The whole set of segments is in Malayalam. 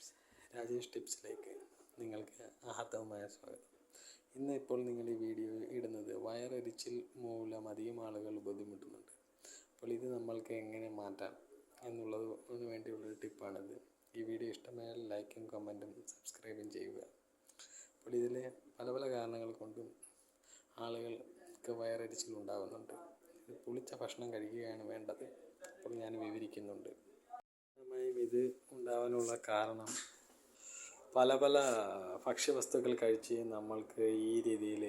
വ്യൂവേഴ്സ് രാജേഷ് ടിപ്സിലേക്ക് നിങ്ങൾക്ക് ആഹർത്തവമായ സ്വാഗതം. ഇന്ന് ഇപ്പോൾ നിങ്ങൾ ഈ വീഡിയോ ഇടുന്നത് വയറെരിച്ചിൽ മൂലം അധികം ആളുകൾ ബുദ്ധിമുട്ടുന്നുണ്ട്. അപ്പോൾ ഇത് നമ്മൾക്ക് എങ്ങനെ മാറ്റാം എന്നുള്ളതിന് വേണ്ടിയുള്ളൊരു ടിപ്പാണിത് ഈ വീഡിയോ ഇഷ്ടമായാൽ ലൈക്കും കമന്റും സബ്സ്ക്രൈബും ചെയ്യുക. അപ്പോൾ ഇതിൽ പല പല കാരണങ്ങൾ കൊണ്ടും ആളുകൾക്ക് വയറെരിച്ചിൽ ഉണ്ടാകുന്നുണ്ട്. പുളിച്ച ഭക്ഷണം കഴിക്കുകയാണ് വേണ്ടത്. അപ്പോൾ ഞാൻ വിവരിക്കുന്നുണ്ട്. പ്രധാനമായും ഇത് ഉണ്ടാവാനുള്ള കാരണം പല പല ഭക്ഷ്യവസ്തുക്കൾ കഴിച്ച് നമ്മൾക്ക് ഈ രീതിയിൽ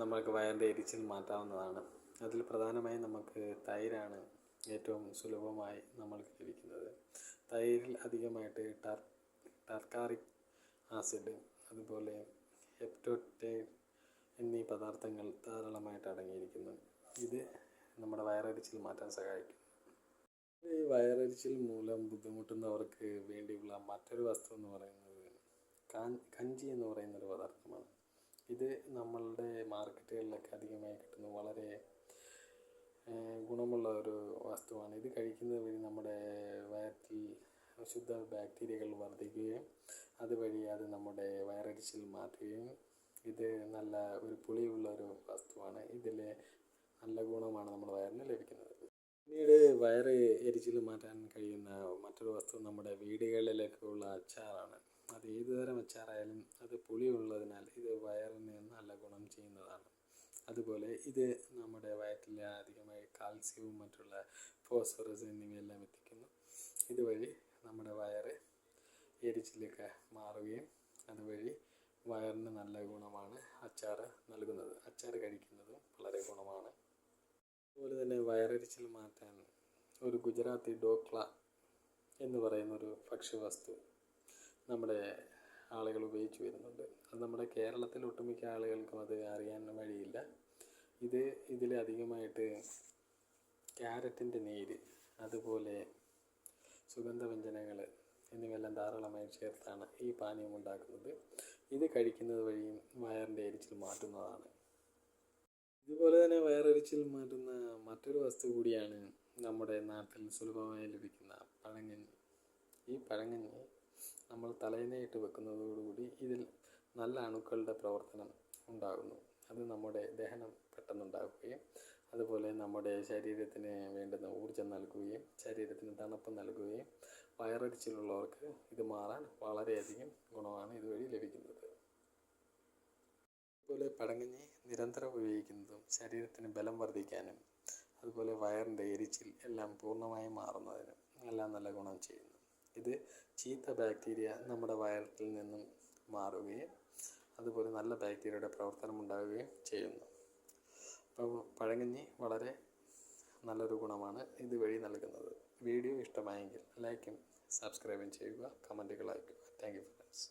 നമ്മൾക്ക് വയറിന്റെ എരിച്ചിൽ മാറ്റാവുന്നതാണ്. അതിൽ പ്രധാനമായും നമുക്ക് തൈരാണ് ഏറ്റവും സുലഭമായി നമ്മൾക്ക് ലഭിക്കുന്നത്. തൈരിൽ അധികമായിട്ട് ടർ ടർക്കാറിക് ആസിഡ് അതുപോലെ ഹെപ്റ്റോറ്റൈൻ എന്നീ പദാർത്ഥങ്ങൾ ധാരാളമായിട്ട് അടങ്ങിയിരിക്കുന്നു. ഇത് നമ്മുടെ വയറെരിച്ചിൽ മാറ്റാൻ സഹായിക്കും. ഈ വയറരിച്ചിൽ മൂലം ബുദ്ധിമുട്ടുന്നവർക്ക് വേണ്ടിയുള്ള മറ്റൊരു വസ്തു എന്ന് പറയുന്നത് കഞ്ചി എന്ന് പറയുന്ന ഒരു പദാർത്ഥമാണ്. ഇത് നമ്മളുടെ മാർക്കറ്റുകളിലൊക്കെ അധികമായി കിട്ടുന്ന വളരെ ഗുണമുള്ള ഒരു വസ്തുവാണ്. ഇത് കഴിക്കുന്നത് വഴി നമ്മുടെ വയറ്റിൽ ശുദ്ധ ബാക്ടീരിയകൾ വർദ്ധിക്കുകയും അതുവഴി അത് നമ്മുടെ വയറരിച്ചിൽ മാറ്റുകയും ഇത് നല്ല ഒരു പുളിയുള്ള ഒരു വസ്തുവാണ്. ഇതിലെ നല്ല ഗുണമാണ് നമ്മുടെ വയറിന് ലഭിക്കുന്നത്. പിന്നീട് വയറ് എരിച്ചിൽ മാറ്റാൻ കഴിയുന്ന മറ്റൊരു വസ്തു നമ്മുടെ വീടുകളിലേക്കുള്ള അച്ചാറാണ്. അത് ഏത് തരം അച്ചാറായാലും അത് പുളിയുള്ളതിനാൽ ഇത് വയറിന് നല്ല ഗുണം ചെയ്യുന്നതാണ്. അതുപോലെ ഇത് നമ്മുടെ വയറ്റിലെ അധികമായി കാൽസ്യവും മറ്റുള്ള ഫോസ്ഫറസ് എന്നിവയെല്ലാം എത്തിക്കുന്നു. ഇതുവഴി നമ്മുടെ വയറ് എരിച്ചിലൊക്കെ മാറുകയും അതുവഴി വയറിന് നല്ല ഗുണമാണ് അച്ചാർ നൽകുന്നത്. അച്ചാർ കഴിക്കുന്നതും വളരെ ഗുണമാണ്. അതുപോലെ തന്നെ വയറരിച്ചിൽ മാറ്റാൻ ഒരു ഗുജറാത്തി ഡോക്ല എന്ന് പറയുന്ന ഒരു ഭക്ഷ്യവസ്തു നമ്മുടെ ആളുകൾ ഉപയോഗിച്ച് വരുന്നുണ്ട്. അത് നമ്മുടെ കേരളത്തിൽ ഒട്ടുമിക്ക ആളുകൾക്കും അത് അറിയാൻ വഴിയില്ല. ഇത് ഇതിൽ അധികമായിട്ട് ക്യാരറ്റിന്റെ നീര് അതുപോലെ സുഗന്ധവ്യഞ്ജനങ്ങൾ എന്നിവയെല്ലാം ധാരാളമായി ചേർത്താണ് ഈ പാനീയം ഉണ്ടാക്കുന്നത്. ഇത് കഴിക്കുന്നത് വഴിയും വയറിന്റെ എരിച്ചിൽ മാറ്റുന്നതാണ്. ഇതുപോലെ തന്നെ വയറെരിച്ചിൽ മാറ്റുന്ന മറ്റൊരു വസ്തു കൂടിയാണ് നമ്മുടെ നാട്ടിൽ സുലഭമായി ലഭിക്കുന്ന പഴങ്കഞ്ഞി. ഈ പഴങ്കഞ്ഞി നമ്മൾ തലേനയിട്ട് വെക്കുന്നതോടുകൂടി ഇതിൽ നല്ല അണുക്കളുടെ പ്രവർത്തനം ഉണ്ടാകുന്നു. അത് നമ്മുടെ ദഹനം പെട്ടെന്നുണ്ടാക്കുകയും അതുപോലെ നമ്മുടെ ശരീരത്തിന് വേണ്ടുന്ന ഊർജം നൽകുകയും ശരീരത്തിന് തണുപ്പ് നൽകുകയും വയറരിച്ചിലുള്ളവർക്ക് ഇത് മാറാൻ വളരെയധികം ഗുണമാണ് ഇതുവഴി ലഭിക്കുന്നത്. അതുപോലെ പടങ്ങഞ്ഞി നിരന്തരം ഉപയോഗിക്കുന്നതും ശരീരത്തിന് ബലം വർദ്ധിക്കാനും അതുപോലെ വയറിന്റെ എരിച്ചിൽ എല്ലാം പൂർണമായി മാറുന്നതിനും എല്ലാം നല്ല ഗുണം ചെയ്യുന്നു. ഇത് ചീത്ത ബാക്ടീരിയ നമ്മുടെ വയറിൽ നിന്നും മാറുകയും അതുപോലെ നല്ല ബാക്ടീരിയയുടെ പ്രവർത്തനം ഉണ്ടാവുകയും ചെയ്യുന്നു. അപ്പോൾ പഴങ്കഞ്ഞി വളരെ നല്ലൊരു ഗുണമാണ് ഇതുവഴി നൽകുന്നത്. വീഡിയോ ഇഷ്ടമായെങ്കിൽ ലൈക്കും സബ്സ്ക്രൈബും ചെയ്യുക കമന്റുകൾ അയക്കുക. Thank you friends